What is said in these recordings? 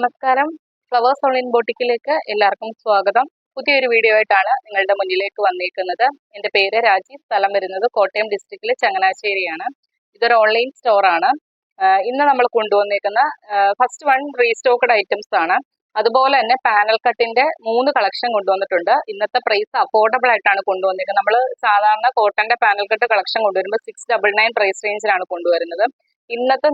നമസ്കാരം. Flowers online ബോട്ടിക്കിലേക്ക് എല്ലാവർക്കും സ്വാഗതം. പുതിയൊരു വീഡിയോ ആയിട്ടാണ് നിങ്ങളുടെ മുന്നിലേക്ക് വന്നിരിക്കുന്നത് എന്റെ പേര് രാജി സ്ഥലം വരുന്നത് കോട്ടയം ഡിസ്ട്രിക്റ്റിലെ ചങ്ങനാശ്ശേരിയാണ്. ഇതൊരു ഓൺലൈൻ സ്റ്റോറാണ് ഇന്ന് നമ്മൾ കൊണ്ടുവന്നിരിക്കുന്ന ഫസ്റ്റ് വൺ റീസ്റ്റോക്കഡ് ഐറ്റംസ് ആണ്. അതുപോലെ തന്നെ പാനൽ കട്ടിന്റെ മൂന്ന് കളക്ഷൻ കൊണ്ടുവന്നിട്ടുണ്ട്. ഇന്നത്തെ പ്രൈസ് അഫോർഡബിൾ ആയിട്ടാണ് കൊണ്ടുവന്നിരിക്കുന്നത് നമ്മൾ സാധാരണ കോട്ടന്റെ പാനൽ കട്ട് കളക്ഷൻ കൊണ്ടുവരുമ്പോൾ സിക്സ് ഡബിൾ നയൻ പ്രൈസ് റേഞ്ചിലാണ് കൊണ്ടുവരുന്നത്. ഇന്നത്തെ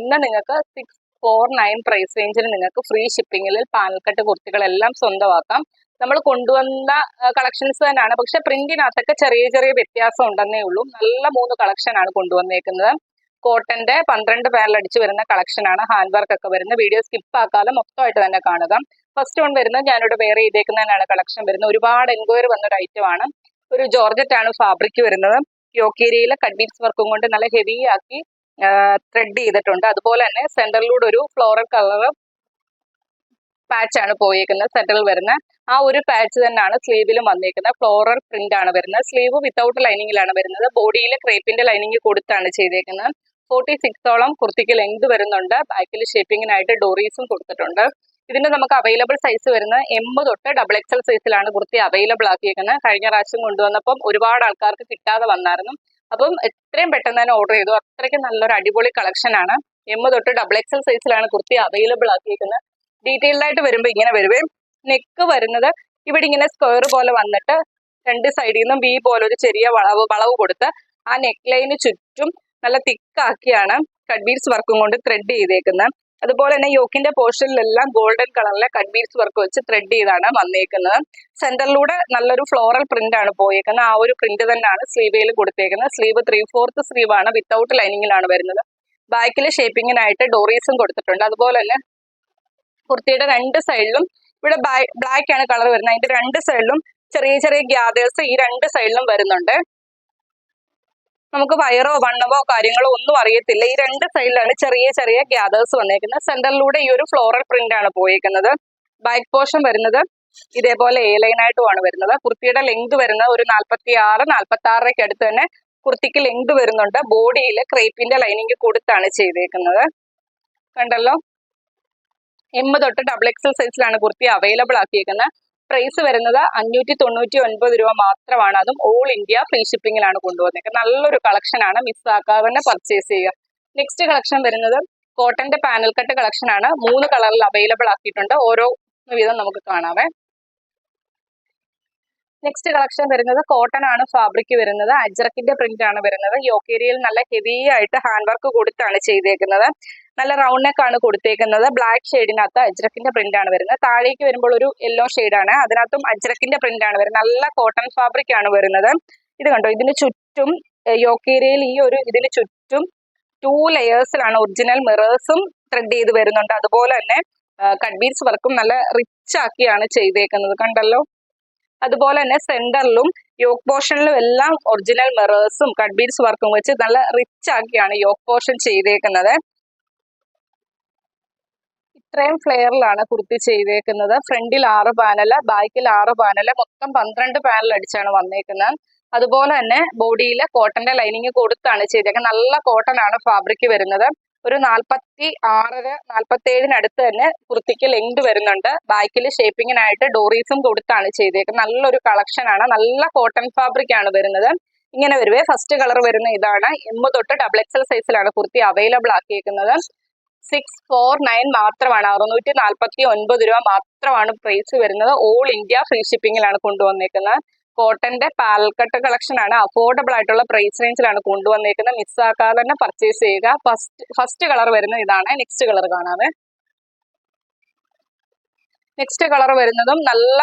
ഇന്ന് നിങ്ങൾക്ക് സിക്സ് ഫോർ നയൻ പ്രൈസ് റേഞ്ചിൽ നിങ്ങൾക്ക് ഫ്രീ ഷിപ്പിംഗിൽ പാനൽക്കെട്ട് കുർത്തികളെല്ലാം സ്വന്തമാക്കാം. നമ്മൾ കൊണ്ടുവന്ന കളക്ഷൻസ് തന്നെയാണ്. പക്ഷെ പ്രിന്റിനകത്തൊക്കെ ചെറിയ ചെറിയ വ്യത്യാസം ഉണ്ടെന്നേ ഉള്ളൂ. നല്ല മൂന്ന് കളക്ഷൻ ആണ് കൊണ്ടുവന്നേക്കുന്നത്. കോട്ടന്റെ പന്ത്രണ്ട് പാനൽ അടിച്ച് വരുന്ന കളക്ഷൻ ആണ്. ഹാൻഡ് വർക്ക് ഒക്കെ വരുന്നത്. വീഡിയോ സ്കിപ്പ് ആക്കാതെ മൊത്തമായിട്ട് തന്നെ കാണുക. ഫസ്റ്റ് വൺ വരുന്നത് ഞാനിവിടെ വേറെ ചെയ്തേക്കുന്നതിനാണ് കളക്ഷൻ വരുന്നത്. ഒരുപാട് എൻക്വയറി വന്ന ഒരു ഐറ്റം ആണ് ഒരു ജോർജറ്റ് ആണ് ഫാബ്രിക് വരുന്നത് യോക്കേരിയിലെ കഡ്ബീറ്റ്സ് വർക്കും കൊണ്ട് നല്ല ഹെവി ആക്കി ത്രെഡ് ചെയ്തിട്ടുണ്ട്. അതുപോലെ തന്നെ സെന്ററിലൂടെ ഒരു ഫ്ലോറൽ കളർ പാച്ച് ആണ് പോയേക്കുന്നത്. സെന്ററിൽ വരുന്ന ആ ഒരു പാച്ച് തന്നെയാണ് സ്ലീവിലും വന്നേക്കുന്നത്. ഫ്ലോറൽ പ്രിന്റ് ആണ് വരുന്നത്. സ്ലീവ് വിത്തൗട്ട് ലൈനിങ്ങിലാണ് വരുന്നത്. ബോഡിയിൽ ക്രേപ്പിന്റെ ലൈനിങ് കൊടുത്താണ് ചെയ്തേക്കുന്നത്. ഫോർട്ടി സിക്സോളം കുർത്തിക്ക് ലെങ്ത് വരുന്നുണ്ട്. ബാക്കിൽ ഷേപ്പിങ്ങിനായിട്ട് ഡോറീസും കൊടുത്തിട്ടുണ്ട്. ഇതിന്റെ നമുക്ക് അവൈലബിൾ സൈസ് വരുന്നത് എം തൊട്ട് ഡബിൾ എക്സൽ സൈസിലാണ് കുർത്തി അവൈലബിൾ ആക്കിയേക്കുന്നത്. കഴിഞ്ഞ പ്രാവശ്യം കൊണ്ടുവന്നപ്പം ഒരുപാട് ആൾക്കാർക്ക് കിട്ടാതെ വന്നായിരുന്നു. അപ്പം എത്രയും പെട്ടെന്ന് തന്നെ ഓർഡർ ചെയ്തു. അത്രയ്ക്ക് നല്ലൊരു അടിപൊളി കളക്ഷൻ ആണ്. എം തൊട്ട് ഡബിൾ എക്സൽ സൈസിലാണ് കുർത്തി അവൈലബിൾ ആക്കിയിരിക്കുന്നത്. ഡീറ്റെയിൽഡ് ആയിട്ട് വരുമ്പോൾ ഇങ്ങനെ വരുവേ നെക്ക് വരുന്നത് ഇവിടെ ഇങ്ങനെ സ്ക്വയർ പോലെ വന്നിട്ട് രണ്ട് സൈഡിൽ നിന്നും വി പോലെ ഒരു ചെറിയ വളവ് വളവ് കൊടുത്ത് ആ നെക്ക് ലൈന് ചുറ്റും നല്ല തിക്കാക്കിയാണ് കഡ്ബീഡ്സ് വർക്കും കൊണ്ട് ത്രെഡ് ചെയ്തേക്കുന്നത് അതുപോലെ തന്നെ യോക്കിന്റെ പോർഷനിലെല്ലാം ഗോൾഡൻ കളറിലെ കഡ്ബീഡ്സ് വർക്ക് വെച്ച് ത്രെഡ് ചെയ്താണ് വന്നേക്കുന്നത്. സെന്ററിലൂടെ നല്ലൊരു ഫ്ലോറൽ പ്രിന്റ് ആണ് പോയേക്കുന്നത്. ആ ഒരു പ്രിന്റ് തന്നെയാണ് സ്ലീവയിൽ കൊടുത്തേക്കുന്നത്. സ്ലീവ് ത്രീ ഫോർത്ത് സ്ലീവ് ആണ് വിത്തൗട്ട് ലൈനിങ്ങിലാണ് വരുന്നത്. ബാക്കിൽ ഷേപ്പിങ്ങിനായിട്ട് ഡോറീസും കൊടുത്തിട്ടുണ്ട്. അതുപോലെ തന്നെ കുർത്തിയുടെ രണ്ട് സൈഡിലും ഇവിടെ ബ്ലാക്ക് ആണ് കളർ വരുന്നത്. അതിന്റെ രണ്ട് സൈഡിലും ചെറിയ ചെറിയ ഗ്യാദേഴ്സ് ഈ രണ്ട് സൈഡിലും വരുന്നുണ്ട്. നമുക്ക് വയറോ വണ്ണമോ കാര്യങ്ങളോ ഒന്നും അറിയത്തില്ല. ഈ രണ്ട് സൈഡിലാണ് ചെറിയ ചെറിയ ഗ്യാദേഴ്സ് വന്നേക്കുന്നത്. സെന്ററിലൂടെ ഈ ഒരു ഫ്ലോറൽ പ്രിന്റ് ആണ് പോയേക്കുന്നത്. ബാക്ക് പോർഷൻ വരുന്നത് ഇതേപോലെ എ ലൈനായിട്ടുമാണ് വരുന്നത്. കുർത്തിയുടെ ലെങ്ത് വരുന്നത് ഒരു നാൽപ്പത്തി ആറ് നാൽപ്പത്തി ആറരയ്ക്ക് അടുത്ത് തന്നെ കുർത്തിക്ക് ലെങ്ത് വരുന്നുണ്ട്. ബോഡിയിൽ ക്രേപ്പിന്റെ ലൈനിങ് കൊടുത്താണ് ചെയ്തേക്കുന്നത്. കണ്ടല്ലോ? എം തൊട്ട് ഡബിൾ എക്സൽ സൈസിലാണ് കുർത്തി അവൈലബിൾ ആക്കിയേക്കുന്നത്. പ്രൈസ് വരുന്നത് അഞ്ഞൂറ്റി തൊണ്ണൂറ്റി ഒൻപത് രൂപ മാത്രമാണ്. അതും ഓൾ ഇന്ത്യ ഫ്രീ ഷിപ്പിങ്ങിലാണ് കൊണ്ടുവന്നേക്കുന്നത് നല്ലൊരു കളക്ഷൻ ആണ് മിസ്സാക്കാതെ തന്നെ പർച്ചേസ് ചെയ്യുക. നെക്സ്റ്റ് കളക്ഷൻ വരുന്നത് കോട്ടന്റെ പാനൽ കട്ട് കളക്ഷൻ ആണ്. മൂന്ന് കളറിൽ അവൈലബിൾ ആക്കിയിട്ടുണ്ട്. ഓരോ വിധം നമുക്ക് കാണാവേ. നെക്സ്റ്റ് കളക്ഷൻ വരുന്നത് കോട്ടൺ ആണ് ഫാബ്രിക് വരുന്നത്. അജ്രക്കിന്റെ പ്രിന്റ് ആണ് വരുന്നത്. യോക്കേരിയയിൽ നല്ല ഹെവി ആയിട്ട് ഹാൻഡ് വർക്ക് കൊടുത്താണ് ചെയ്തേക്കുന്നത്. നല്ല റൗണ്ട് നെക്ക് ആണ് കൊടുത്തേക്കുന്നത്. ബ്ലാക്ക് ഷെയ്ഡിനകത്ത് അജ്രക്കിന്റെ പ്രിന്റ് ആണ് വരുന്നത്. താഴേക്ക് വരുമ്പോൾ ഒരു യെല്ലോ ആണ്. അതിനകത്തും അജ്രക്കിന്റെ പ്രിന്റ് ആണ് വരുന്നത്. നല്ല കോട്ടൺ ഫാബ്രിക് ആണ് വരുന്നത്. ഇത് കണ്ടോ? ഇതിന് ചുറ്റും യോക്കേരിയയിൽ ഈ ഒരു ഇതിന് ചുറ്റും ടൂ ലെയേഴ്സിലാണ് ഒറിജിനൽ മിറേഴ്സും ത്രെഡ് ചെയ്ത് വരുന്നുണ്ട്. അതുപോലെ തന്നെ കഡ്ബീഡ്സ് വർക്കും നല്ല റിച്ച് ആക്കിയാണ് ചെയ്തേക്കുന്നത്. കണ്ടല്ലോ? അതുപോലെ തന്നെ സെന്ററിലും യോക്ക് പോർഷനിലും എല്ലാം ഒറിജിനൽ മിറേഴ്സും കഡ്ബീഡ്സ് വർക്കും വെച്ച് നല്ല റിച്ച് ആക്കിയാണ് യോക്ക് പോർഷൻ ചെയ്തേക്കുന്നത്. ഇത്രയും ഫ്ലെയറിലാണ് കുർത്തി ചെയ്തേക്കുന്നത്. ഫ്രണ്ടിൽ ആറ് പാനൽ ബാക്കിൽ ആറ് പാനൽ മൊത്തം പന്ത്രണ്ട് പാനൽ അടിച്ചാണ് വന്നേക്കുന്നത്. അതുപോലെ തന്നെ ബോഡിയിൽ കോട്ടന്റെ ലൈനിങ് കൊടുത്താണ് ചെയ്തേക്കുന്നത്. നല്ല കോട്ടൺ ആണ് ഫാബ്രിക് വരുന്നത്. ഒരു നാൽപ്പത്തി ആറര നാൽപ്പത്തി ഏഴിനടുത്ത് തന്നെ കുർത്തിക്ക് ലെങ്ത് വരുന്നുണ്ട്. ബാക്കിൽ ഷേപ്പിങ്ങിനായിട്ട് ഡോറീസും കൊടുത്താണ് ചെയ്തേക്കുന്നത്. നല്ലൊരു കളക്ഷൻ ആണ്. നല്ല കോട്ടൺ ഫാബ്രിക് ആണ് വരുന്നത്. ഇങ്ങനെ വരുവേ. ഫസ്റ്റ് കളർ വരുന്ന ഇതാണ്. എം തൊട്ട് ഡബിൾ എക്സൽ സൈസിലാണ് കുർത്തി അവൈലബിൾ ആക്കിയേക്കുന്നത്. സിക്സ് ഫോർ നയൻ മാത്രമാണ്. അറുന്നൂറ്റി നാൽപ്പത്തി ഒൻപത് രൂപ മാത്രമാണ് പ്രൈസ് വരുന്നത്. ഓൾ ഇന്ത്യ ഫ്രീ ഷിപ്പിംഗിലാണ് കൊണ്ടുവന്നേക്കുന്നത്. കോട്ടന്റെ പാൽക്കട്ട് കളക്ഷൻ ആണ്. അഫോർഡബിൾ ആയിട്ടുള്ള പ്രൈസ് റേഞ്ചിലാണ് കൊണ്ടുവന്നേക്കുന്നത്. മിസ്സാക്കാതെ തന്നെ പർച്ചേസ് ചെയ്യുക. ഫസ്റ്റ് ഫസ്റ്റ് കളർ വരുന്നത് ഇതാണ്. നെക്സ്റ്റ് കളർ കാണാതെ നെക്സ്റ്റ് കളർ വരുന്നതും നല്ല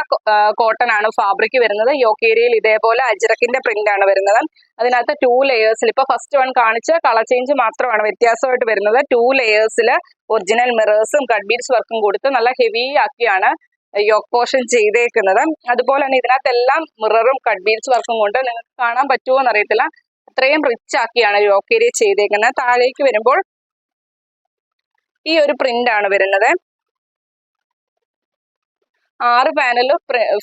കോട്ടൺ ആണ് ഫാബ്രിക് വരുന്നത്. യോക്കേരിയയിൽ ഇതേപോലെ അജ്രക്കിന്റെ പ്രിന്റ് ആണ് വരുന്നത്. അതിനകത്ത് ടു ലെയേഴ്സിൽ ഇപ്പൊ ഫസ്റ്റ് വൺ കാണിച്ച കളർ ചേഞ്ച് മാത്രമാണ് വ്യത്യാസമായിട്ട് വരുന്നത്. ടു ലെയേഴ്സിൽ ഒറിജിനൽ മിറേഴ്സും കഡ്ബീഡ്സ് വർക്കും കൊടുത്ത് നല്ല ഹെവി ആക്കിയാണ് യോക്ക് പോർഷൻ ചെയ്തേക്കുന്നത്. അതുപോലെ തന്നെ ഇതിനകത്തെല്ലാം മിററും കഡ്ബീഡ്സ് വർക്കും കൊണ്ട് നിങ്ങൾക്ക് കാണാൻ പറ്റുമോ എന്നറിയത്തില്ല. അത്രയും റിച്ച് ആക്കിയാണ് യോക്കേരിയ ചെയ്തേക്കുന്നത്. താഴേക്ക് വരുമ്പോൾ ഈ ഒരു പ്രിന്റ് ആണ് വരുന്നത്. ആറ് പാനൽ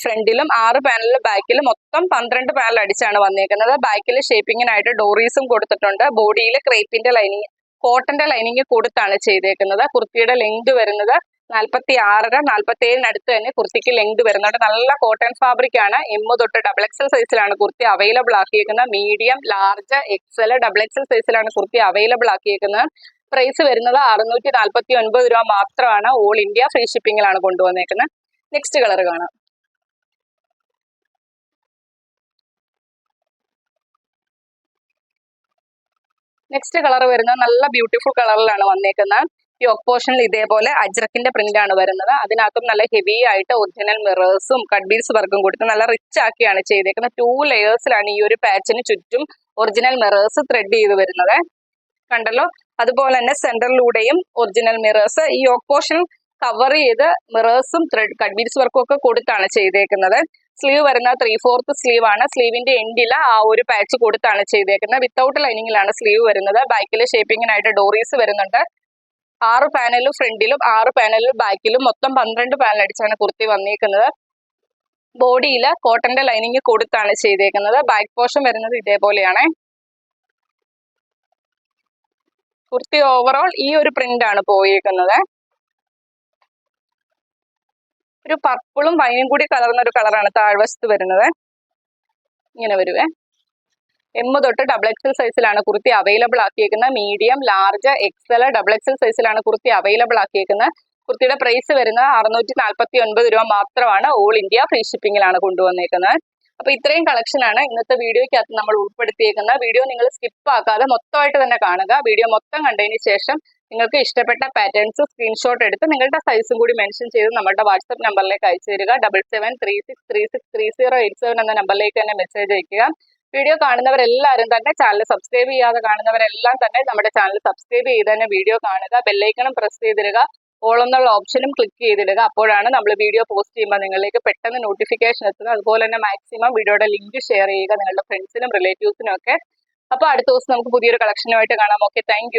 ഫ്രണ്ടിലും ആറ് പാനൽ ബാക്കിലും മൊത്തം പന്ത്രണ്ട് പാനൽ അടിച്ചാണ് വന്നേക്കുന്നത്. ബാക്കിൽ ഷേപ്പിങ്ങിനായിട്ട് ഡോറീസും കൊടുത്തിട്ടുണ്ട്. ബോഡിയിൽ ക്രേപ്പിന്റെ ലൈനിങ് കോട്ടന്റെ ലൈനിങ് കൊടുത്താണ് ചെയ്തേക്കുന്നത്. കുർത്തിയുടെ ലെങ്ത് വരുന്നത് നാൽപ്പത്തി ആറര നാൽപ്പത്തി ഏഴിനടുത്ത് തന്നെ കുർത്തിക്ക് ലെങ്ത് വരുന്നുണ്ട്. നല്ല കോട്ടൺ ഫാബ്രിക് ആണ്. എം തൊട്ട് ഡബിൾ എക്സൽ സൈസിലാണ് kurti available ആക്കിയേക്കുന്നത്. Medium large XL double XL സൈസിലാണ് കുർത്തി അവൈലബിൾ ആക്കിയേക്കുന്നത്. പ്രൈസ് വരുന്നത് അറുന്നൂറ്റി നാൽപ്പത്തി ഒൻപത് രൂപ മാത്രമാണ്. ഓൾ ഇന്ത്യ ഫ്രീ ഷിപ്പിംഗിലാണ് കൊണ്ടുവന്നേക്കുന്നത്. നെക്സ്റ്റ് കളർ കാണാം. നെക്സ്റ്റ് കളർ വരുന്നത് നല്ല ബ്യൂട്ടിഫുൾ കളറിലാണ് വന്നേക്കുന്നത്. ഈ ഒപ്പോഷനിൽ ഇതേപോലെ അജ്രക്കിന്റെ പ്രിന്റ് ആണ് വരുന്നത്. അതിനകത്തും നല്ല ഹെവി ആയിട്ട് ഒറിജിനൽ മിറേഴ്സും കഡ്ബീസ് വർക്കും കൊടുത്ത് നല്ല റിച്ച് ആക്കിയാണ് ചെയ്തേക്കുന്നത്. ടൂ ലെയേഴ്സിലാണ് ഈ ഒരു പാച്ചിന് ചുറ്റും ഒറിജിനൽ മിറേഴ്സ് ത്രെഡ് ചെയ്ത് വരുന്നത്. കണ്ടല്ലോ? അതുപോലെ തന്നെ സെന്ററിലൂടെയും ഒറിജിനൽ മിറേഴ്സ് ഈ പോർഷൻ കവർ ചെയ്ത് മിറേഴ്സും ത്രെഡ് കട്ട് വർക്കും ഒക്കെ കൊടുത്താണ് ചെയ്തേക്കുന്നത്. സ്ലീവ് വരുന്ന ത്രീ ഫോർത്ത് സ്ലീവ് ആണ്. സ്ലീവിന്റെ എൻഡിൽ ആ ഒരു പാച്ച് കൊടുത്താണ് ചെയ്തേക്കുന്നത്. വിത്തൗട്ട് ലൈനിങ്ങിലാണ് സ്ലീവ് വരുന്നത്. ബാക്കിൽ ഷേപ്പിങ്ങിനായിട്ട് ഡോറീസ് വരുന്നുണ്ട്. ആറ് പാനലും ഫ്രണ്ടിലും ആറ് പാനലും ബാക്കിലും മൊത്തം പന്ത്രണ്ട് പാനൽ അടിച്ചാണ് കുർത്തി വന്നിരിക്കുന്നത് ബോഡിയിൽ കോട്ടന്റെ ലൈനിങ് കൊടുത്താണ് ചെയ്തേക്കുന്നത്. ബാക്ക് പോർഷൻ വരുന്നത് ഇതേപോലെയാണ്. കുർത്തി ഓവറോൾ ഈ ഒരു പ്രിന്റ് ആണ് പോയേക്കുന്നത്. ഒരു പർപ്പിളും വൈനും കൂടി കലർന്ന ഒരു കളറാണ് താഴ്വശത്ത് വരുന്നത്. ഇങ്ങനെ വരുവേ. എം തൊട്ട് ഡബിൾ എക്സൽ സൈസിലാണ് kurti available ആക്കിയേക്കുന്നത്. Medium large XL double XL സൈസിലാണ് കുർത്തി അവൈലബിൾ ആക്കിയേക്കുന്നത്. കുർത്തിയുടെ പ്രൈസ് വരുന്നത് അറുന്നൂറ്റി നാൽപ്പത്തി ഒൻപത് രൂപ മാത്രമാണ്. ഓൾ ഇന്ത്യ ഫ്രീ ഷിപ്പിംഗിലാണ് കൊണ്ടുവന്നേക്കുന്നത്. അപ്പൊ ഇത്രയും കളക്ഷനാണ് ഇന്നത്തെ വീഡിയോയ്ക്കകത്ത് നമ്മൾ ഉൾപ്പെടുത്തിയേക്കുന്നത്. വീഡിയോ നിങ്ങൾ സ്കിപ്പ് ആക്കാതെ മൊത്തമായിട്ട് തന്നെ കാണുക. വീഡിയോ മൊത്തം കണ്ടതിന് ശേഷം നിങ്ങൾക്ക് ഇഷ്ടപ്പെട്ട പാറ്റേൺസ് സ്ക്രീൻഷോട്ട് എടുത്ത് നിങ്ങളുടെ സൈസും കൂടി മെൻഷൻ ചെയ്ത് നമ്മുടെ വാട്സപ്പ് നമ്പറിലേക്ക് അയച്ചു തരിക. Double seven three six three six three zero eight seven എന്ന നമ്പറിലേക്ക് തന്നെ മെസ്സേജ് അയക്കുക. വീഡിയോ കാണുന്നവരെല്ലാവരും തന്നെ ചാനൽ സബ്സ്ക്രൈബ് ചെയ്യാതെ കാണുന്നവരെല്ലാം തന്നെ നമ്മുടെ ചാനൽ സബ്സ്ക്രൈബ് ചെയ്ത് തന്നെ വീഡിയോ കാണുക. ബെല്ലൈക്കണും പ്രസ് ചെയ്തിടുക. ഓൾ എന്നുള്ള ഓപ്ഷനും ക്ലിക്ക് ചെയ്തിടുക. അപ്പോഴാണ് നമ്മൾ വീഡിയോ പോസ്റ്റ് ചെയ്യുമ്പോൾ നിങ്ങളിലേക്ക് പെട്ടെന്ന് നോട്ടിഫിക്കേഷൻ എത്തുന്നത്. അതുപോലെ തന്നെ മാക്സിമം വീഡിയോയുടെ ലിങ്ക് ഷെയർ ചെയ്യുക നിങ്ങളുടെ ഫ്രണ്ട്സിനും റിലേറ്റീവ്സിനും ഒക്കെ. അപ്പോൾ അടുത്ത ദിവസം നമുക്ക് പുതിയൊരു കളക്ഷനുമായിട്ട് കാണാം. Okay thank